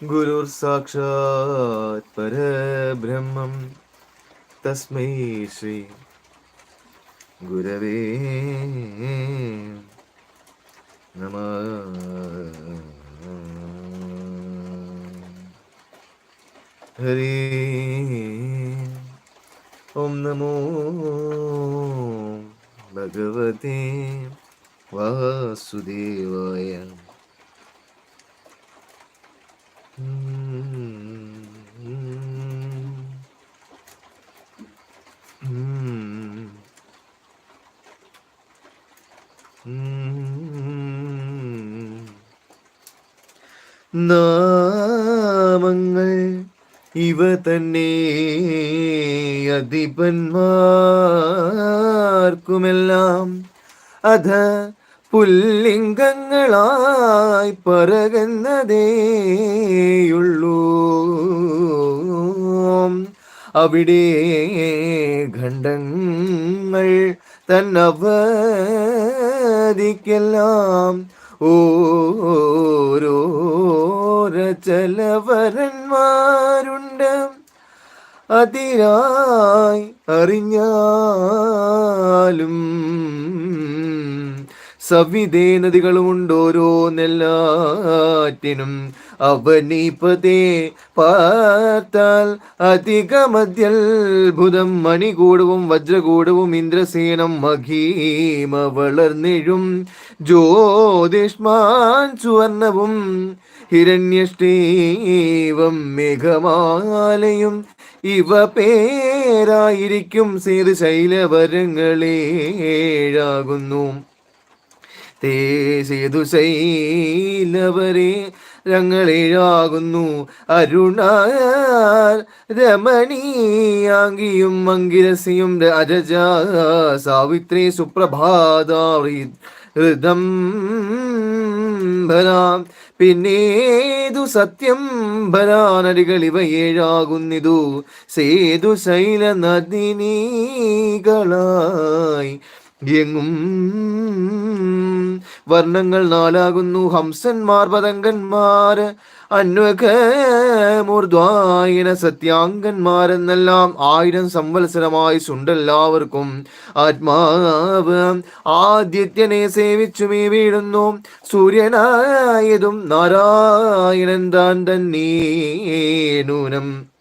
ഗുരുർ സാക്ഷാത് പരബ്രഹ്മം തസ്മൈ ശ്രീ ഗുരവേ നമ ഹരി ഓം നമോ ഭഗവതേ വാസുദേവായ നാമങ്ങൾ ഇവ തന്നെ അധിപന്മാർക്കുമെല്ലാം. അധ പുല്ലിംഗങ്ങളായി പറകുന്നതേയുള്ളൂ. അവിടെ ഖണ്ഡങ്ങൾ തന്നവധിക്കെല്ലാം ഓരോരചലവരന്മാരുണ്ട് അതിരായി അറിഞ്ഞാലും സവിതേ നദികളുമുണ്ടോരോന്നെല്ലാറ്റിനും അവനീപതേ പാർത്താൽ അധികമദ്യത്ഭുതം മണികൂടവും വജ്രകൂടവും ഇന്ദ്രസേനം മഹീമ വളർന്നിഴും. ജ്യോതിഷ്മാൻ സുവർണവും ഹിരണ്യഷ്ടീവം മേഘമാലയും. ഇവ പേരായിരിക്കും സേതു ശൈലവരങ്ങളേഴാകുന്നു തേ ഞങ്ങളേഴാകുന്നു അരുണ രമണീയാങ്കിയും മങ്കിരസിയും അജജ സാവിത്രി സുപ്രഭാതാറി ഹൃദം ഭരാം. പിന്നേതു സത്യം ഭരാനടികൾ ഇവ ഏഴാകുന്നിതു സേതു ശൈല നദിനീകളായി എങ്ങും വർണങ്ങൾ നാലാകുന്നു. ഹംസന്മാർ പതങ്കന്മാർ അന്വകമൂർദ്വായന സത്യാങ്കന്മാരെന്നെല്ലാം ആയിരം സംവത്സരമായി സുണ്ടെല്ലാവർക്കും ആത്മാവ് ആദിത്യനെ സേവിച്ചുമേ വീഴുന്നു. സൂര്യനായതും നാരായണൻ താൻ തന്നെ നൂനം.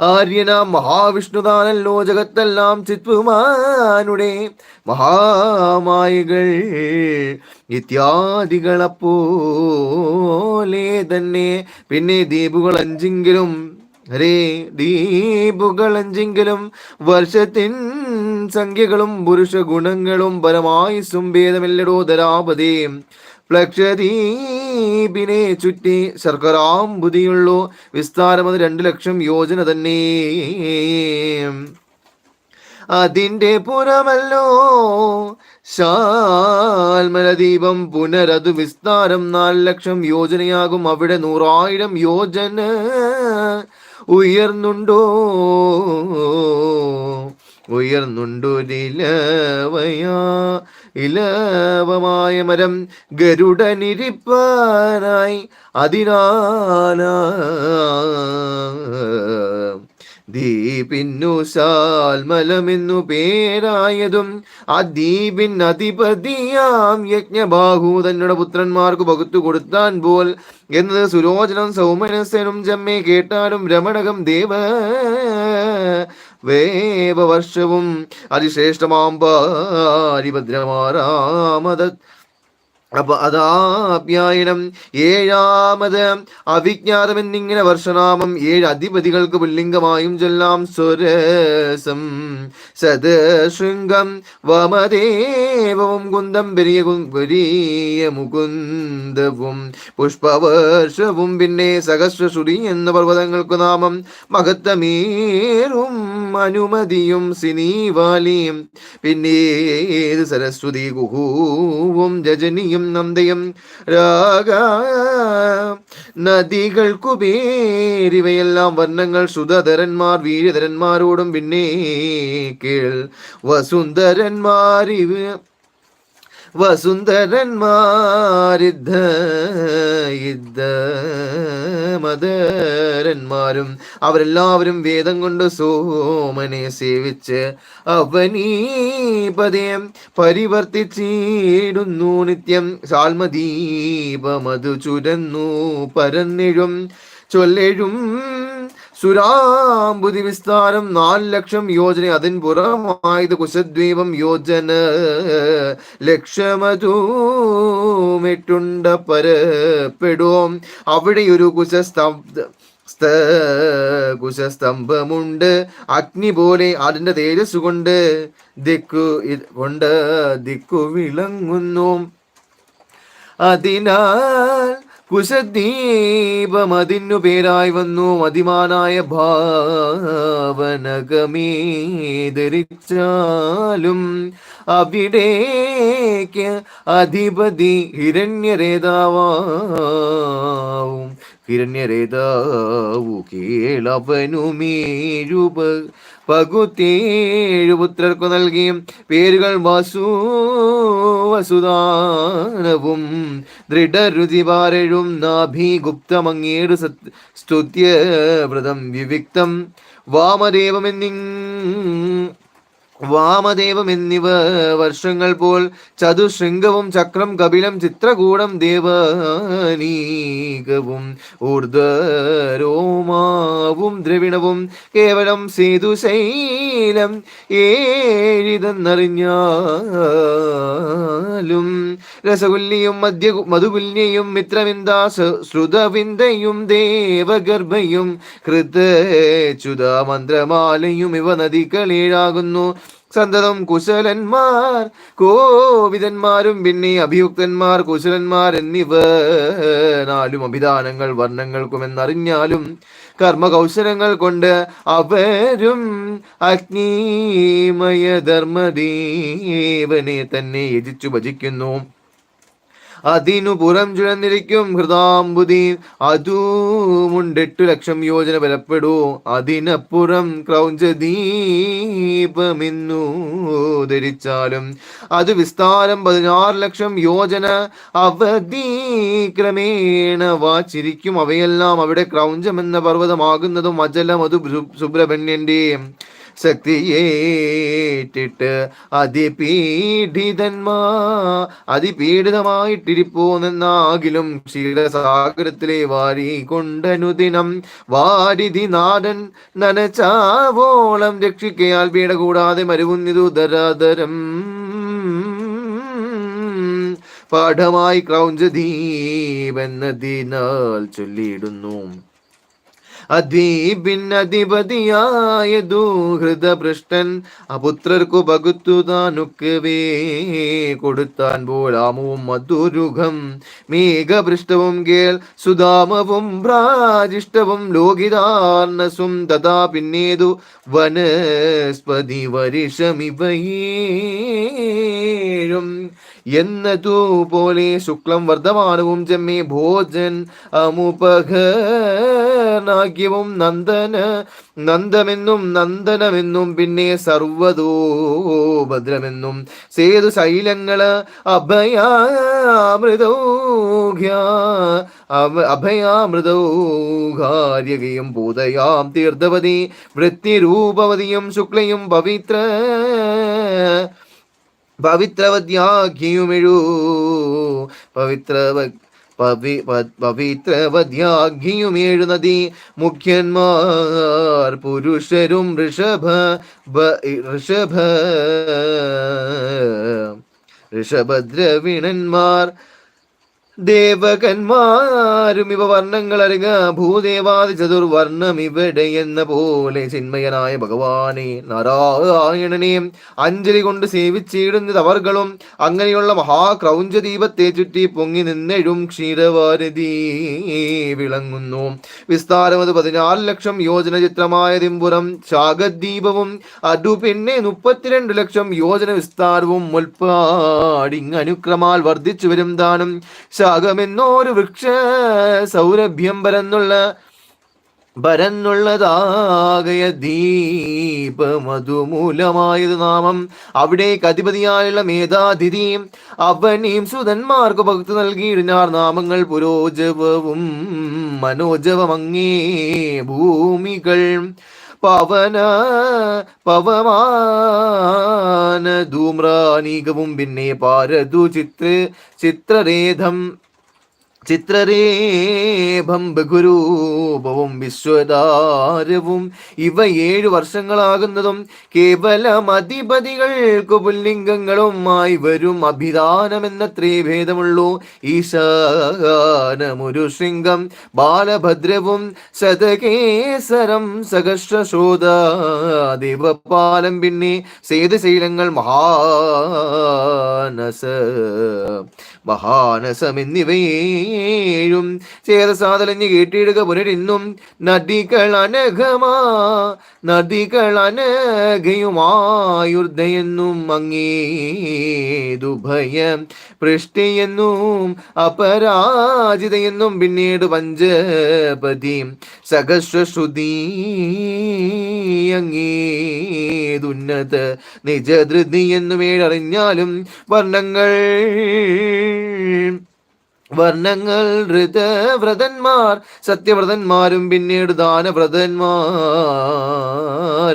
ആര്യനാം മഹാവിഷ്ണുദാനല്ലോ ജഗത്തെല്ലാം ചിത്വമാനുടെ മഹാമായികൾ ഇത്യാദികളപ്പോലെ തന്നെ. പിന്നെ ദ്വീപുകൾ അഞ്ചെങ്കിലും ഹരേ ദീപുകൾ അഞ്ചെങ്കിലും വർഷത്തിൻ സംഖ്യകളും പുരുഷ ഗുണങ്ങളും പരമായുസും സുംഭേദമില്ലടോ ധരാപതേ. പ്ലക്ഷദീപിനെ ചുറ്റി ശർക്കരാമ്പുതിയുള്ളൂ വിസ്താരം അത് രണ്ടു ലക്ഷം യോജന തന്നെ. അതിന്റെ പുറമല്ലോ ശാൽമലദീപം പുനരതു വിസ്താരം നാല് ലക്ഷം യോജനയാകും. അവിടെ നൂറായിരം യോജന ഉയർന്നുണ്ടോ? ഉയർന്നുണ്ടൊരിലവയാ. ഇലവമായ മരം ഗരുഡനിരിപ്പാനായി അതിനാല. ദീപിന്നു സാൽമലമെന്നു പേരായതും ആ ദീപിൻ അധിപതിയാം യജ്ഞബാഹു പുത്രന്മാർക്ക് പകുത്തു കൊടുത്താൻ പോൽ എന്നത് സുരോചനം സൗമനസ്സനും ജമ്മെ കേട്ടാലും രമണകം ദേവ. വേവവർഷവും അതിശ്രേഷ്ഠമാമ്പാരിഭദ്രമാരാമത അപ്പൊ അതാപ്യായനം ഏഴാമത് അവിജ്ഞാതം എന്നിങ്ങനെ വർഷനാമം ഏഴ് അധിപതികൾക്ക് പുല്ലിംഗമായും ചൊല്ലാം സ്വരസം. സത് ശൃംഗം വമദേവവും കുന്തം പെരിയ പെരിയ മുകുന്ദവും. പുഷ്പവർഷവും പിന്നെ സഹസ്രശ്രുതി എന്ന പർവതങ്ങൾക്ക് നാമം മഹത്തമേറും അനുമതിയും സിനീവാലിയും. പിന്നെ സരസ്വതി ഗുഹുവും രജനിയും നന്ദയും രാഗ നദികൾക്കു പേരിവയെല്ലാം വർണങ്ങൾ സുധധരന്മാർ വീരധരന്മാരോടും പിന്നെ കേൾ. വസുന്ധരന്മാരിവ് വസുന്ധരന്മാരിദ്ധ ഇദ്ധ മദരന്മാരും അവരെല്ലാവരും വേദം കൊണ്ട് സോമനെ സേവിച്ച് അവനീപതയം പരിവർത്തിച്ചിടുന്നു നിത്യം. സാൽമദീപമതു ചുരന്നു പരന്നിഴും ചൊല്ലെഴും സുരാംബുതി വിസ്താരം നാല് ലക്ഷം യോജന അതിൻ പുറമായത് കുശദ്വീപം യോജന. ലക്ഷമതൂമിട്ടുണ്ട പരപ്പെടും അവിടെ ഒരു കുശസ്തബ്ദ കുശസ്തംഭമുണ്ട്. അഗ്നി പോലെ അതിന്റെ തേജസ് കൊണ്ട് ദിക്കു കൊണ്ട് ദിക്കു വിളങ്ങുന്നു. അതിനാൽ കുശദീപം അതിനു പേരായി വന്നു മതിമാനായ ഭാവനകമേ ധരിച്ചാലും അവിടേക്ക് അധിപതി ഹിരണ്യരേതാവും ഹിരണ്യരേതാവു കേളവനുമേഴുപ പകുത്തേഴു പുത്രർക്കു നൽകിയും പേരുകൾ വാസു വസുദാനവും ദൃഢരുതിവാരഴും നാഭി ഗുപ്തമങ്ങേടു സ്തുത്യവ്രതം വിവിക്തം. വാമദേവമെന്നിങ് വാമദേവം എന്നിവ വർഷങ്ങൾ പോൽ ചതുശൃംഗവും ചക്രം കപിലം ചിത്രകൂടം ദേവനീകവും ഊർദ്ധരോമാവും ദ്രവിണവും കേവലം സേതുശൈലം ഏഴിതെന്നറിഞ്ഞാലും രസകുല്യയും മദ്യ മധുകുല്യയും മിത്രവിന്ദാ ശ്രുതവിന്ദയും ദേവഗർഭയും കൃതച്യുത മന്ത്രമാലയും ഇവ നദികളേഴാകുന്നു സന്തതം കുശലന്മാർ കോവിതന്മാരും പിന്നെ അഭിയുക്തന്മാർ കുശലന്മാർ എന്നിവ നാലും അഭിദാനങ്ങൾ വർണങ്ങൾക്കും എന്നറിഞ്ഞാലും കർമ്മകൗശലങ്ങൾ കൊണ്ട് അവരും അഗ്നിമയ ധർമ്മദേവനെ തന്നെ യജിച്ചു ഭജിക്കുന്നു. അതിനു പുറം ചുഴന്നിരിക്കും ഹൃദാംബുദി അതുമുണ്ട് എട്ടു ലക്ഷം യോജന ബലപ്പെടൂ. അതിനപ്പുറം ക്രൗഞ്ചദീപമെന്നു ധരിച്ചാലും. അത് വിസ്താരം പതിനാറ് ലക്ഷം യോജന അവധി ക്രമേണ വാച്ചിരിക്കും. അവയെല്ലാം അവിടെ ക്രൗഞ്ചം എന്ന പർവതമാകുന്നതും അജലം അത് സുബ്രഹ്മണ്യന്റെ. ശക്തിയേറ്റിട്ട് അതിപീഡിതന്മാ അതിപീഡിതമായിട്ടിരിപ്പോന്നാകിലും ക്ഷീരസാഗരത്തിലെ വാരി കൊണ്ടനുദിനം വാരിധി നാടൻ നനച്ചാവോളം രക്ഷിക്കയാൽ പീഡ കൂടാതെ മരുവുന്നിതു ദരാദരം. പാഠമായി ക്രൗഞ്ചദീപെന്നതിനാൽ ചൊല്ലിയിടുന്നു. അദ്വീപിന്നധിപതിയായതു ഹൃദപൃഷ്ടൻ അപുത്രർക്കു പകുത്തു താനുക്കവേ കൊടുത്താൻ പോലാമവും മധുരുഖം മേഘപൃഷ്ടവും കേൾ സുധാമവും പ്രാജിഷ്ടവും ലോകിതാർണസും തഥാ പിന്നേതു വനസ്പതി വരിഷമിവയേഴും എന്നതു പോലെ ശുക്ലം വർദ്ധമാനവും ജമ്മേ ഭോജൻ അമുപഘനാഗ്യവും നന്ദന നന്ദമെന്നും നന്ദനമെന്നും പിന്നെ സർവതോ ഭദ്രമെന്നും. സേതു ശൈലങ്ങൾ അഭയാമൃതൗഘ്യ അഭയാമൃതൗഘാര്യകയും പൂതയാം തീർത്ഥവതി വൃത്തിരൂപവതിയും ശുക്ലയും പവിത്ര പവിത്രവദ്യാഖ്യയുമെഴു പവിത്രവ പവി പവിത്രവദ്യാഖ്യയുമേഴു നദി മുഖ്യന്മാർ പുരുഷരും ഋഷഭ ഋഷഭ ഋഷഭദ്രവിണന്മാർ ദേവകന്മാരും ഇവ വർണങ്ങൾ അരങ്ങ ഭൂദേവാദി ചതുർവർണം ഇവിടെ എന്ന പോലെ ചിന്മയനായ ഭഗവാനെ നാരായണനെ അഞ്ജലി കൊണ്ട് സേവിച്ചിടുന്നത് അവർകളും അങ്ങനെയുള്ള മഹാക്രൗഞ്ച ദീപത്തെ ചുറ്റി പൊങ്ങി നിന്നെഴും ക്ഷീരവാരതി വിളങ്ങുന്നു. വിസ്താരം അത് പതിനാല് ലക്ഷം യോജന ചിത്രമായ ദിമ്പുറം ശാഖദ്വീപവും അടു പിന്നെ മുപ്പത്തിരണ്ട് ലക്ഷം യോജന വിസ്താരവും മുൽപ്പാടിങ്ങനുക്രമാൽ വർദ്ധിച്ചു വരും ദാനം ശാഖമെന്നോരു വൃക്ഷ സൗരഭ്യം പരന്നുള്ള പരന്നുള്ളതാകയ ദീപമതുമൂലമായത് നാമം. അവിടെ അധിപതിയായുള്ള മേധാതിഥിയും അവനെയും സുതന്മാർക്ക് ഭക്തി നൽകിയിരുന്നാർ. നാമങ്ങൾ പുരോജവവും മനോജവമങ്ങേ ഭൂമികൾ. പവന പവമാന ധൂമ്രാനീകവും പിന്നെ പാരതു ചിത്ര ചിത്രരേധം ചിത്രരേഭം ബഹുരൂപവും വിശ്വദാരവും ഇവ ഏഴു വർഷങ്ങളാകുന്നതും കേവലം അധിപതികൾക്ക് പുല്ലിംഗങ്ങളുമായി വരും അഭിധാനമെന്ന ത്രിഭേദമുള്ളൂ ഈശാനമൊരു ശൃംഗം ബാലഭദ്രവും ശതകേസരം സഹസ്രശോധ ദേവപാലം പിന്നെ സേതുശൈലങ്ങൾ മഹാനസ മഹാനസം എന്നിവയേഴും ചേതസാതലഞ്ഞ് കേട്ടിടുക പുനരിന്നും നദികൾ അനഘമാ നദികൾ അനഘയുമായുർദ്ധയെന്നും അങ്ങേതുഭയം പൃഷ്ടിയെന്നും അപരാജിതയെന്നും പിന്നീട് പഞ്ചപതി സഹസ്വശ്രുതി അങ്ങേതുന്നത നിജധൃതി എന്നുമേഴറിഞ്ഞാലും വർണങ്ങൾ വർണങ്ങൾ ഋതവ്രതന്മാർ സത്യവ്രതന്മാരും പിന്നീട് ദാനവ്രതന്മാർ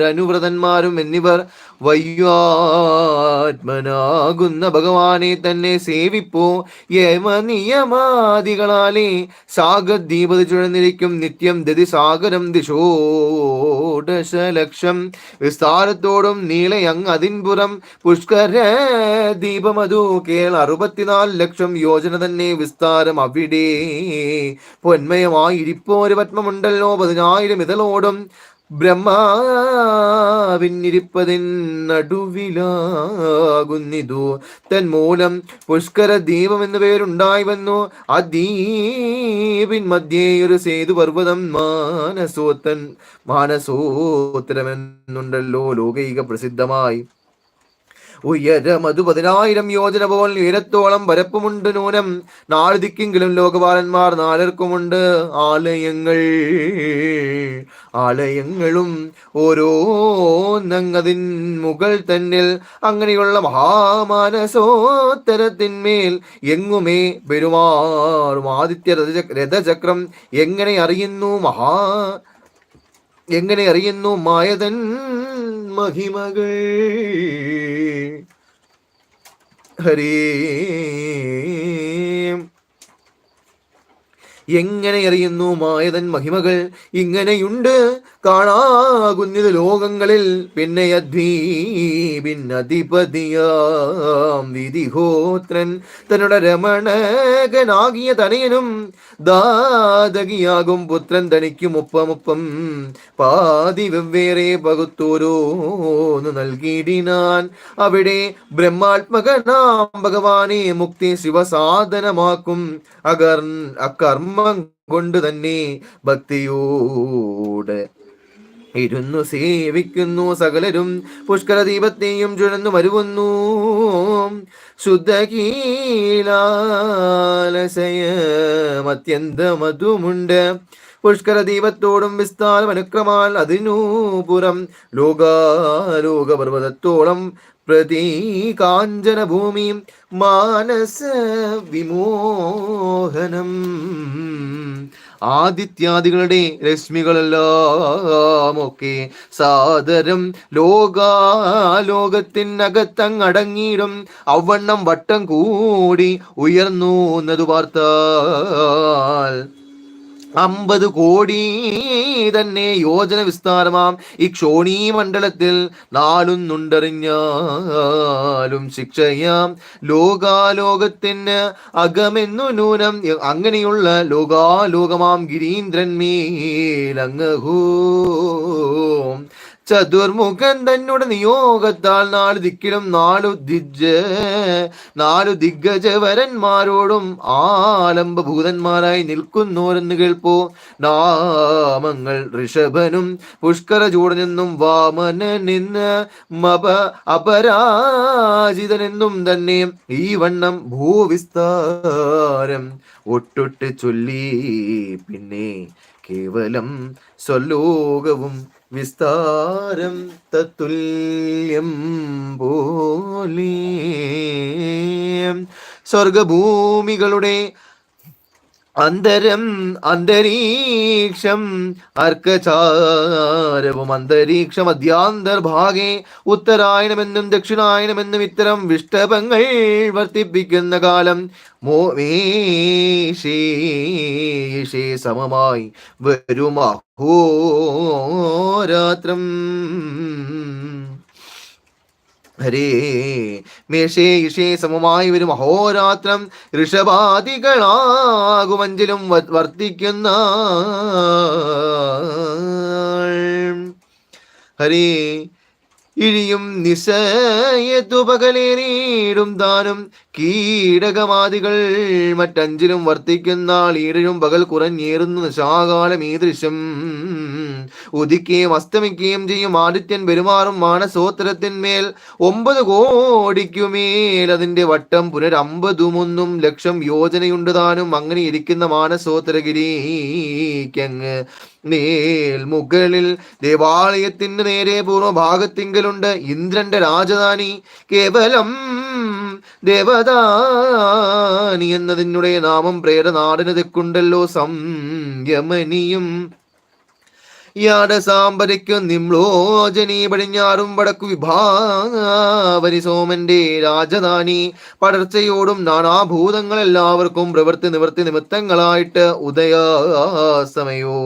അനുവ്രതന്മാരും എന്നിവർ വയ്യാത്മനാകുന്ന ഭഗവാനെ തന്നെ സേവിപ്പോ. യമനിയമാദികളാലെ സാഗദ്ദീപതി ചുഴന്നിരിക്കും നിത്യം ദതി സാഗരം ദിശോദശലക്ഷം വിസ്താരത്തോടും നീളയങ് അതിൻപുറം. പുഷ്കര ദീപമതു കേൾ അറുപത്തിനാല് ലക്ഷം. യോജന തന്നെ വിസ്താരം അവിടെ. ഒരു പത്മമുണ്ടല്ലോ. പതിനായിരം ഇതളോടും ബ്രഹ്മാവിന്നിരിപ്പതിൻ നടുവിലാകുന്നിതു. തന്മൂലം പുഷ്കര ദീപം എന്നു പേരുണ്ടായി വന്നു. ആ ദീപിൻ മധ്യേ ഒരു സേതു പർവതം മാനസോത്തൻ മാനസോത്തരമെന്നുണ്ടല്ലോ. ലോകൈക പ്രസിദ്ധമായി. ഉയരം അത് പതിനായിരം യോജന പോൽ ഉയരത്തോളം പരപ്പുമുണ്ട് നൂനം. നാല് ദിക്കെങ്കിലും ലോകപാലന്മാർ നാലർക്കുമുണ്ട്. ആലയങ്ങൾ ആലയങ്ങളും ഓരോ നങ്ങതിൻ മുകൾ തന്നിൽ അങ്ങനെയുള്ള മഹാമാനസോത്തരത്തിന്മേൽ എങ്ങുമേ പെരുമാറും. ആദിത്യ രഥചക്രം എങ്ങനെ അറിയുന്നു മഹാ എങ്ങനെ അറിയുന്നു മായതൻ? മഹിമകൾ. ഹരേ. എങ്ങനെ അറിയുന്നു മായതൻ മഹിമകൾ? ഇങ്ങനെയുണ്ട്. കാണാകുന്നത് ലോകങ്ങളിൽ പിന്നെ അധിപതിയാം വിധിഹോത്രൻ. തന്നുടെ രമണകനാകിയ തനയനും ദാതകിയാകും പുത്രൻ തനിക്കും ഒപ്പമൊപ്പം. പാതി വെവ്വേറെ പകുത്തോരോന്ന് നൽകിയിടിനാൻ. അവിടെ ബ്രഹ്മാത്മകനാം ഭഗവാനെ മുക്തി ശിവസാധനമാക്കും. അകർ അകർമ്മ കൊണ്ട് തന്നെ ഭക്തിയോടെ ഇരുന്നു സേവിക്കുന്നു സകലരും. പുഷ്കര ദീപത്തെയും ചുഴന്നു മരുവുന്നു മധുമുണ്ട് പുഷ്കര ദീപത്തോടും വിസ്താരം അനുക്രമാൽ അതിനു പുറം ലോകാലോക പർവതത്തോളം പ്രതി കാഞ്ചന ഭൂമി മാനസ വിമോഹനം. ആദിത്യാദികളുടെ രശ്മികളെല്ലാം ഒക്കെ സാദരം ലോകാലോകത്തിനകത്തങ്ങടങ്ങിയിടും. അവണ്ണം വട്ടം കൂടി ഉയർന്നു എന്നതു പാർത്താൽ അമ്പത് കോടി തന്നെ യോജന വിസ്താരമാം. ഈ ക്ഷോണീ മണ്ഡലത്തിൽ നാലും നുണ്ടറിഞ്ഞാലും ശിക്ഷയാം. ലോകാലോകത്തിന് അകമെന്നു നൂനം. അങ്ങനെയുള്ള ലോകാലോകമാം ഗിരീന്ദ്രൻ ഗിരീന്ദ്രന്മേലങ്ങഹൂ ചതുർമുഖൻ തന്നോട് നിയോഗത്താൽ നാല് ദിക്കിലും നാലു ദിജ് നാലു ദിഗ്ഗജവരന്മാരോടും ആലംബഭൂതന്മാരായി നിൽക്കുന്നോരെന്ന് കേൾപ്പോ. നാമങ്ങൾ ഋഷഭനും പുഷ്കര ചൂടനെന്നും വാമനനെന്ന് മപ അപരാജിതനെന്നും തന്നെ ഈ വണ്ണം ഭൂവിസ്താരം ഒട്ടൊട്ട് ചൊല്ലി പിന്നെ കേവലം സ്വലോകവും വിസ്താരം തത്തുല്യം പോലെ സ്വർഗഭൂമികളുടെ അന്തരം അന്തരീക്ഷം അർക്കചാരവും അന്തരീക്ഷം അധ്യാന്തർഭാഗെ ഉത്തരായണമെന്നും ദക്ഷിണായണമെന്നും ഇത്തരം വിഷ്ടപങ്ങൾ വർത്തിപ്പിക്കുന്ന കാലം മോമേഷേ സമമായി വരുമാഹോരാത്രം. ഹരേ. മേഷേ ഇഷേ സമമായി വരും അഹോരാത്രം ഋഷപാതികളാകുമഞ്ചിലും വർത്തിക്കുന്ന ഹരേ. ഇഴിയും നിശയത്തുപകലേറിയിടും താനും കീടകമാദികൾ മറ്റഞ്ചിലും വർത്തിക്കുന്ന ഈഴഴും പകൽ കുറഞ്ഞേറുന്നു നിശാകാലം ഈ ദൃശ്യം ഉദിക്കുകയും അസ്തമിക്കുകയും ചെയ്യും. ആദിത്യൻ പെരുമാറും മാനസോത്തരത്തിന്മേൽ ഒമ്പത് കോടിക്കുമേൽ അതിന്റെ വട്ടം പുനരമ്പതുമൊന്നും ലക്ഷം യോജനയുണ്ട് താനും. അങ്ങനെ ഇരിക്കുന്ന മാനസോത്തരഗിരിക്കങ്ങ് മുകളിൽ ദേവാലയത്തിന് നേരെ പൂർവഭാഗത്തിങ്കലുണ്ട്. ഇന്ദ്രന്റെ രാജധാനി കേവലം ദേവതാനി എന്നതിനുടേ നാമം പ്രേരനാടിന് തെക്കുണ്ടല്ലോ. സംയമനിയും യാട സാമ്പരിക്കും നിമ്ലോചനി പടിഞ്ഞാറും വടക്കു വിഭാവരി സോമന്റെ രാജധാനി. പടർച്ചയോടും നാനാഭൂതങ്ങൾ എല്ലാവർക്കും പ്രവൃത്തി നിവൃത്തി നിമിത്തങ്ങളായിട്ട് ഉദയാസമയോ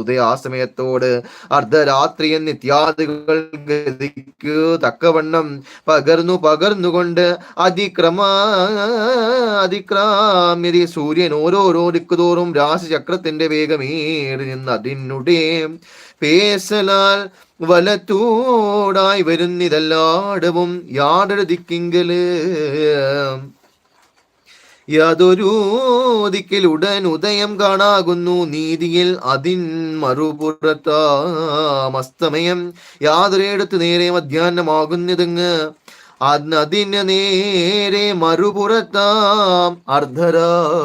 ഉദയാസമയത്തോട് അർദ്ധരാത്രി എന്നിത്യാദികൾ ഗതിക്കു തക്കവണ്ണം പകർന്നു പകർന്നുകൊണ്ട് അതിക്രമ അതിക്രാമ്യതി സൂര്യൻ ഓരോരോ ദിക്കുതോറും രാശിചക്രത്തിന്റെ വേഗമേറി നിന്ന് അതിനുടേ പേസലാൽ വലത്തൂടായി വരുന്നിതല്ലാടവും യാതൊരു ദിക്കിങ്കൽ യാതൊരു ദിക്കിൽ ഉടൻ ഉദയം കാണാകുന്നു നീതിയിൽ അതിൻ മറുപുറത്താമസ്തമയം. യാതൊരിടത്ത് നേരെ മധ്യാഹ്നമാകുന്നതെങ്ങ് അതിന് നേരെ മറുപുറത്താം അർദ്ധരാത്രം.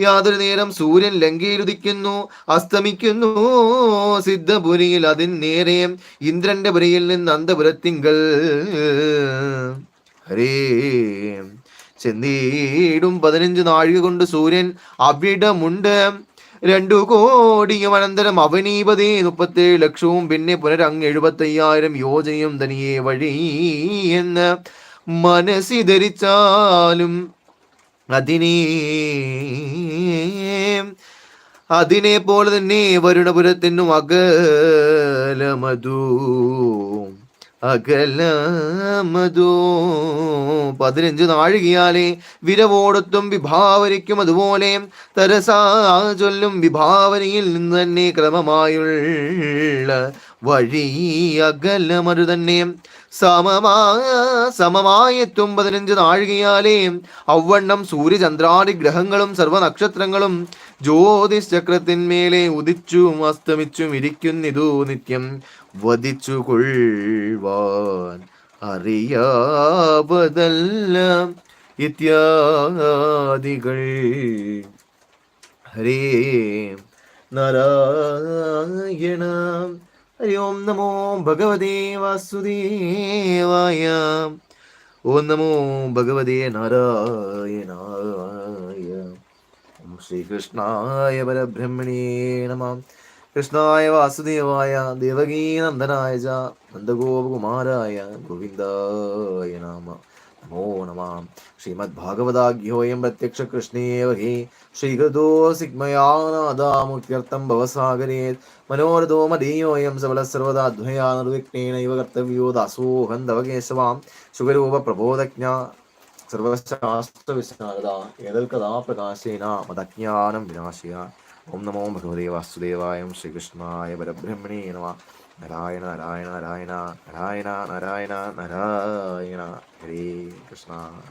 യാതൊരു നേരം സൂര്യൻ ലങ്കയിലുദിക്കുന്നു അസ്തമിക്കുന്നു. സിദ്ധപുരിയിൽ അതിന് നേരെ ഇന്ദ്രന്റെ പുരിയിൽ നിന്ന് അന്തപുരത്തിങ്കൽ. ഹരേ. ചെന്നീടും പതിനഞ്ച് നാഴിക കൊണ്ട് സൂര്യൻ അവിടമുണ്ട്. രണ്ടു കോടിയും അനന്തരം അവനീപതേ മുപ്പത്തേഴ് ലക്ഷവും പിന്നെ പുനരങ് എഴുപത്തി അയ്യായിരം യോജനയും തനിയെ വഴി എന്ന് മനസ്സി ധരിച്ചാലും അതിനെ അതിനെ പോലെ തന്നെ വരുണപുരത്തിനും അകലമതു. അകലമതോ പതിനഞ്ച് നാഴികയാലെ വിരവോടത്തും വിഭാവനയ്ക്കും അതുപോലെ തരസാ ചൊല്ലും വിഭാവനയിൽ നിന്ന് തന്നെ ക്രമമായുള്ള വഴി അകലമരു തന്നെ. സമമാ സമമായെത്തും പതിനഞ്ച് നാഴികയാലേ അവണ്ണം സൂര്യചന്ദ്രാദി ഗ്രഹങ്ങളും സർവനക്ഷത്രങ്ങളും ജ്യോതിഷ് ചക്രത്തിന്മേലെ ഉദിച്ചും അസ്തമിച്ചും ഇരിക്കുന്നിതു നിത്യം വധിച്ചു കൊള്ളുവാൻ അറിയാവതല്ല ഇത്യാദികൾ. ഹരേ നാരായണ. ഹരി ഓം നമോ ഭഗവതേ വാസുദേവായ ഓം നമോ ഭഗവതേ നാരായണായ ഓം ശ്രീകൃഷ്ണായ പരബ്രഹ്മണേ നമ കൃഷ്ണായ വാസുദേവായ ദേവകീനന്ദനായ ച നന്ദഗോപകുമാരായ ഗോവിന്ദായ നാമ നമോ നമ ശ്രീമദ്ഭാഗവതാഖ്യോയം പ്രത്യക്ഷ കൃഷ്ണേവ ഹേ ശ്രീകൃതോ സിഗ്മയാനാദാമുക്യർത്ഥം ഭവസാഗരേ മനോരഥോ മദീയോയം സബല സർവദാ ദ്വയാ നിർവിഘ്നേനൈവ കർത്തവ്യോ ദാസോഹം തവ കേശവാം സുഖരൂപ പ്രബോധജ്ഞ സർവശാസ്ത്രവിശാരദ ഏതൽ കഥാ പ്രകാശേന മതജ്ഞാനം വിനാശയ ഓം നമോ ഭഗവതേ വാസുദേവായ ശ്രീകൃഷ്ണായ പരബ്രഹ്മണേ നമ നാരായണ നാരായണ നാരായണ നാരായണ നാരായണ നാരായണ. ഹരേ കൃഷ്ണ.